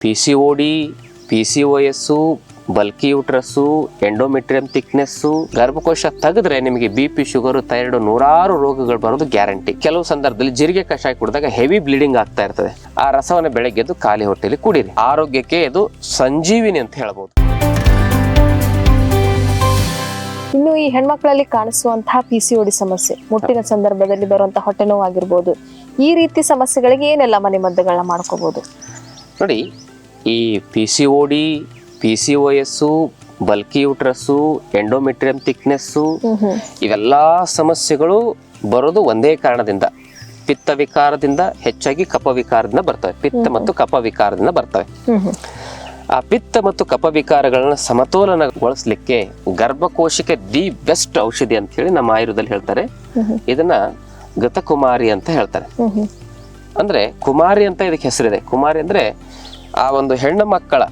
P C O D P C O S bulky uterus endometrium thickness ಗರ್ಭಕೋಶ ತೆಗೆದ್ರೆ ನಿಮಗೆ B P sugar thyroid ನೂರಾರು ರೋಗಗಳು ಬರೋದು guarantee ಕೆಲವು ಸಂದರ್ಭದಲ್ಲಿ ಜೀರಿಗೆ ಕಷಾಯ ಕುಡಿದಾಗ ಹೆವಿ ಬ್ಲೀಡಿಂಗ್ ಆಗ್ತಾ ಇರ್ತದೆ. ಆ ರಸವನ್ನು ಬೆಳಗ್ಗೆದ್ದು ಖಾಲಿ ಹೊಟ್ಟೆಯಲ್ಲಿ ಕುಡಿರಿ. ಆರೋಗ್ಯಕ್ಕೆ ಇದು ಸಂಜೀವಿನಿ ಅಂತ ಹೇಳ್ಬೋದು. ಇನ್ನು ಈ ಹೆಣ್ಮಕ್ಳಲ್ಲಿ ಕಾಣಿಸುವಂತಹ ಪಿ ಸಿ ಓಡಿ ಸಮಸ್ಯೆ. ಮುಟ್ಟಿನ ಸಂದರ್ಭದಲ್ಲಿ ಬರುವಂತಹ ಹೊಟ್ಟೆ ನೋವಾಗಿರ್ಬೋದು ಈ ರೀತಿ ಸಮಸ್ಯೆಗಳಿಗೆ ಏನೆಲ್ಲ ಮನೆ ಮದ್ದುಗಳನ್ನ ಮಾಡ್ಕೋಬಹುದು ನೋಡಿ ಈ P C O D P C O S bulky uterus endometrium thickness ಇವೆಲ್ಲ ಸಮಸ್ಯೆಗಳು ಬರೋದು ಒಂದೇ ಕಾರಣದಿಂದ. ಪಿತ್ತ ವಿಕಾರದಿಂದ ಹೆಚ್ಚಾಗಿ ಕಪ ವಿಕಾರದಿಂದ ಬರ್ತವೆ. ಪಿತ್ತ ಮತ್ತು ಕಪ ವಿಕಾರದಿಂದ ಬರ್ತವೆ. ಆ ಪಿತ್ತ ಮತ್ತು ಕಪ ವಿಕಾರಗಳನ್ನ ಸಮತೋಲನಗೊಳಿಸ್ಲಿಕ್ಕೆ ಗರ್ಭಕೋಶಕ್ಕೆ ದಿ ಬೆಸ್ಟ್ ಔಷಧಿ ಅಂತ ಹೇಳಿ ನಮ್ಮ ಆಯುರ್ವೇದದಲ್ಲಿ ಹೇಳ್ತಾರೆ. ಇದನ್ನ ಗತಕುಮಾರಿ ಅಂತ ಹೇಳ್ತಾರೆ. ಅಂದ್ರೆ ಕುಮಾರಿ ಅಂತ ಇದಕ್ಕೆ ಹೆಸರಿದೆ. ಕುಮಾರಿ ಅಂದ್ರೆ ಆ ಒಂದು ಹೆಣ್ಣು ಮಕ್ಕಳ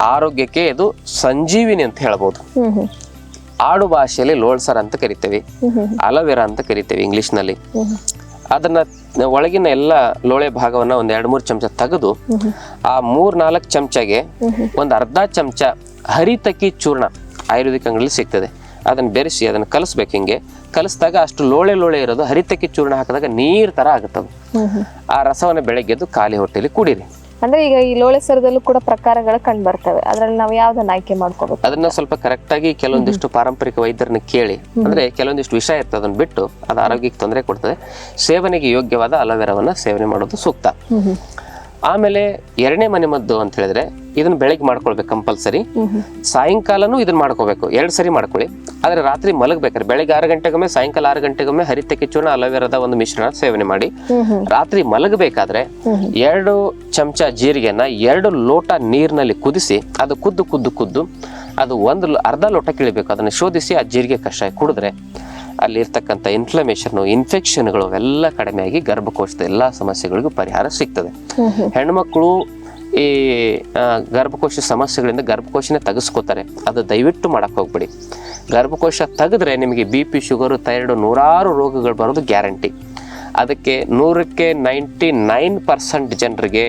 ಆರೋಗ್ಯಕ್ಕೆ ಇದು ಸಂಜೀವಿನಿ ಅಂತ ಹೇಳ್ಬೋದು. ಆಡು ಭಾಷೆಯಲ್ಲಿ ಲೋಳ್ಸರ್ ಅಂತ ಕರಿತೇವೆ. ಅಲೋವೆರಾ ಅಂತ ಕರಿತೇವೆ ಇಂಗ್ಲಿಷ್ನಲ್ಲಿ. ಅದನ್ನ ಒಳಗಿನ ಎಲ್ಲ ಲೋಳೆ ಭಾಗವನ್ನ ಒಂದ್ ಎರಡು ಮೂರು ಚಮಚ ತೆಗೆದು ಆ ಮೂರ್ ನಾಲ್ಕು ಚಮಚಗೆ ಒಂದು ಅರ್ಧ ಚಮಚ ಹರಿತಕಿ ಚೂರ್ಣ ಆಯುರ್ವೇದಿಕ್ ಅಂಗಡಿಯಲ್ಲಿ ಸಿಗ್ತದೆ. ಅದನ್ನ ಬೆರೆಸಿ ಅದನ್ನ ಕಲಿಸ್ಬೇಕು ಹಿಂಗೆ. ಕಲಿಸಿದಾಗ ಅಷ್ಟು ಲೋಳೆ ಲೋಳೆ ಇರೋದು ಹರಿತಕ್ಕಿ ಚೂರ್ಣ ಹಾಕಿದಾಗ ನೀರ್ ತರ ಆಗುತ್ತದು. ಆ ರಸವನ್ನ ಬೆಳಗ್ಗೆದ್ದು ಖಾಲಿ ಹೊಟ್ಟೆಯಲ್ಲಿ ಕುಡೀರಿ. ಅಂದ್ರೆ ಈಗ ಈ ಲೋಳೆ ಸರದಲ್ಲೂ ಕೂಡ ಪ್ರಕಾರಗಳು ಕಂಡು ಬರ್ತವೆ. ಅದ್ರಲ್ಲಿ ನಾವು ಯಾವ್ದನ್ನ ಆಯ್ಕೆ ಮಾಡ್ಕೋಬೇಕು? ಅದನ್ನ ಸ್ವಲ್ಪ ಕರೆಕ್ಟ್ ಆಗಿ ಕೆಲವೊಂದಿಷ್ಟು ಪಾರಂಪರಿಕ ವೈದ್ಯರನ್ನ ಕೇಳಿ ಅಂದ್ರೆ ಕೆಲವೊಂದಿಷ್ಟು ವಿಷ ಇರ್ತದೆ ಅದನ್ನ ಬಿಟ್ಟು ಅದು ಆರೋಗ್ಯಕ್ಕೆ ತೊಂದರೆ ಕೊಡ್ತದೆ. ಸೇವನೆಗೆ ಯೋಗ್ಯವಾದ ಅಲೋವೆರಾವನ್ನ ಸೇವನೆ ಮಾಡೋದು ಸೂಕ್ತ. ಆಮೇಲೆ ಎರಡನೇ ಮನೆ ಮದ್ದು ಅಂತ ಹೇಳಿದ್ರೆ ಇದನ್ನ ಬೆಳಗ್ಗೆ ಮಾಡ್ಕೊಳ್ಬೇಕು ಕಂಪಲ್ಸರಿ. ಸಾಯಂಕಾಲನೂ ಇದನ್ನ ಮಾಡ್ಕೋಬೇಕು. ಎರಡು ಸರಿ ಮಾಡ್ಕೊಳ್ಳಿ. ಆದ್ರೆ ರಾತ್ರಿ ಮಲಗಬೇಕಾದ್ರೆ ಬೆಳಗ್ಗೆ ಆರು ಗಂಟೆಗೊಮ್ಮೆ ಸಾಯಂಕಾಲ ಆರು ಗಂಟೆಗೊಮ್ಮೆ ಹರಿತಕ್ಕೆ ಚೂರ್ಣ ಅಲೋವೆರಾದ ಒಂದು ಮಿಶ್ರಣ ಸೇವನೆ ಮಾಡಿ. ರಾತ್ರಿ ಮಲಗಬೇಕಾದ್ರೆ ಎರಡು ಚಮಚ ಜೀರಿಗೆನ ಎರಡು ಲೋಟ ನೀರಿನಲ್ಲಿ ಕುದಿಸಿ ಅದು ಕುದ್ದು ಕುದ್ದು ಕುದ್ದು ಅದು ಒಂದು ಅರ್ಧ ಲೋಟ ಕಿಳಿಬೇಕು. ಅದನ್ನು ಶೋಧಿಸಿ ಆ ಜೀರಿಗೆ ಕಷಾಯ ಕುಡಿದ್ರೆ ಅಲ್ಲಿ ಇರ್ತಕ್ಕಂಥ ಇನ್ಫ್ಲಮೇಷನ್ ಇನ್ಫೆಕ್ಷನ್ಗಳು ಅವೆಲ್ಲ ಕಡಿಮೆಯಾಗಿ ಗರ್ಭಕೋಶದ ಎಲ್ಲ ಸಮಸ್ಯೆಗಳಿಗೂ ಪರಿಹಾರ ಸಿಗ್ತದೆ. ಹೆಣ್ಮಕ್ಳು ಈ ಗರ್ಭಕೋಶ ಸಮಸ್ಯೆಗಳಿಂದ ಗರ್ಭಕೋಶನೇ ತೆಗೆಸ್ಕೋತಾರೆ. ಅದು ದಯವಿಟ್ಟು ಮಾಡೋಕ್ಕೆ ಹೋಗ್ಬಿಡಿ. ಗರ್ಭಕೋಶ ತೆಗೆದ್ರೆ ನಿಮಗೆ ಬಿ ಪಿ, ಶುಗರು, ಥೈರಾಯ್ಡ್ ನೂರಾರು ರೋಗಗಳು ಬರೋದು ಗ್ಯಾರಂಟಿ. ಅದಕ್ಕೆ ನೂರಕ್ಕೆ ನೈಂಟಿ ನೈನ್ ಪರ್ಸೆಂಟ್ ಜನರಿಗೆ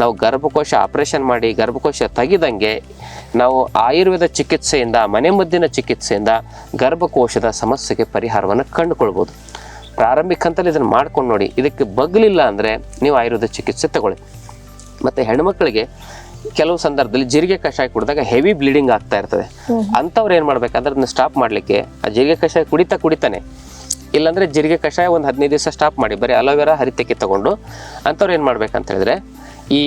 ನಾವು ಗರ್ಭಕೋಶ ಆಪರೇಷನ್ ಮಾಡಿ, ಗರ್ಭಕೋಶ ತೆಗೆದಂಗೆ ನಾವು ಆಯುರ್ವೇದ ಚಿಕಿತ್ಸೆಯಿಂದ ಮನೆಮದ್ದಿನ ಚಿಕಿತ್ಸೆಯಿಂದ ಗರ್ಭಕೋಶದ ಸಮಸ್ಯೆಗೆ ಪರಿಹಾರವನ್ನು ಕಂಡುಕೊಳ್ಬೋದು. ಪ್ರಾರಂಭಿಕ ಹಂತಲ್ಲಿ ಇದನ್ನು ಮಾಡ್ಕೊಂಡು ನೋಡಿ. ಇದಕ್ಕೆ ಬಗ್ಲಿಲ್ಲ ಅಂದರೆ ನೀವು ಆಯುರ್ವೇದ ಚಿಕಿತ್ಸೆ ತಗೊಳ್ಳಿ. ಮತ್ತು ಹೆಣ್ಮಕ್ಳಿಗೆ ಕೆಲವು ಸಂದರ್ಭದಲ್ಲಿ ಜೀರಿಗೆ ಕಷಾಯ ಕುಡಿದಾಗ ಹೆವಿ ಬ್ಲೀಡಿಂಗ್ ಆಗ್ತಾ ಇರ್ತದೆ. ಅಂಥವ್ರು ಏನು ಮಾಡ್ಬೇಕಂದ್ರೆ ಅದನ್ನ ಸ್ಟಾಪ್ ಮಾಡಲಿಕ್ಕೆ ಆ ಜೀರಿಗೆ ಕಷಾಯ ಕುಡಿತಾ ಕುಡಿತಾನೆ. ಇಲ್ಲಾಂದರೆ ಜೀರಿಗೆ ಕಷಾಯ ಒಂದು ಹದಿನೈದು ದಿವಸ ಸ್ಟಾಪ್ ಮಾಡಿ ಬರೀ ಅಲೋವೆರಾ ಹರಿತಕ್ಕೆ ತಗೊಂಡು ಅಂಥವ್ರು ಏನು ಮಾಡ್ಬೇಕಂತ ಹೇಳಿದ್ರೆ ಈ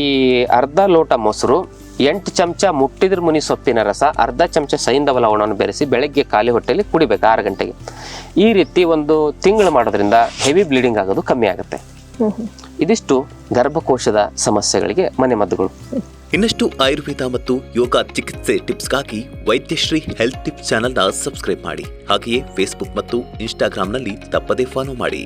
ಅರ್ಧ ಲೋಟ ಮೊಸರು ಎಂಟು ಚಮಚ ಮುಟ್ಟಿದ್ರ ಮುನಿ ಸೊಪ್ಪಿನ ರಸ ಅರ್ಧ ಚಮಚ ಸೈಂಧವ ಲವಣವನ್ನು ಬೆರೆಸಿ ಬೆಳಗ್ಗೆ ಖಾಲಿ ಹೊಟ್ಟೆಯಲ್ಲಿ ಕುಡಿಬೇಕು ಆರು ಗಂಟೆಗೆ. ಈ ರೀತಿ ಒಂದು ತಿಂಗಳು ಮಾಡೋದ್ರಿಂದ ಹೆವಿ ಬ್ಲೀಡಿಂಗ್ ಆಗೋದು ಕಮ್ಮಿ ಆಗುತ್ತೆ. ಇದಿಷ್ಟು ಗರ್ಭಕೋಶದ ಸಮಸ್ಯೆಗಳಿಗೆ ಮನೆಮದ್ದುಗಳು ಇನ್ನಷ್ಟು ಆಯುರ್ವೇದ ಮತ್ತು ಯೋಗ ಚಿಕಿತ್ಸೆ ಟಿಪ್ಸ್ಗಾಗಿ ವೈದ್ಯಶ್ರೀ ಹೆಲ್ತ್ ಟಿಪ್ಸ್ ಚಾನೆಲ್ನ ಸಬ್ಸ್ಕ್ರೈಬ್ ಮಾಡಿ. ಹಾಗೆಯೇ ಫೇಸ್ಬುಕ್ ಮತ್ತು ಇನ್ಸ್ಟಾಗ್ರಾಂನಲ್ಲಿ ತಪ್ಪದೇ ಫಾಲೋ ಮಾಡಿ.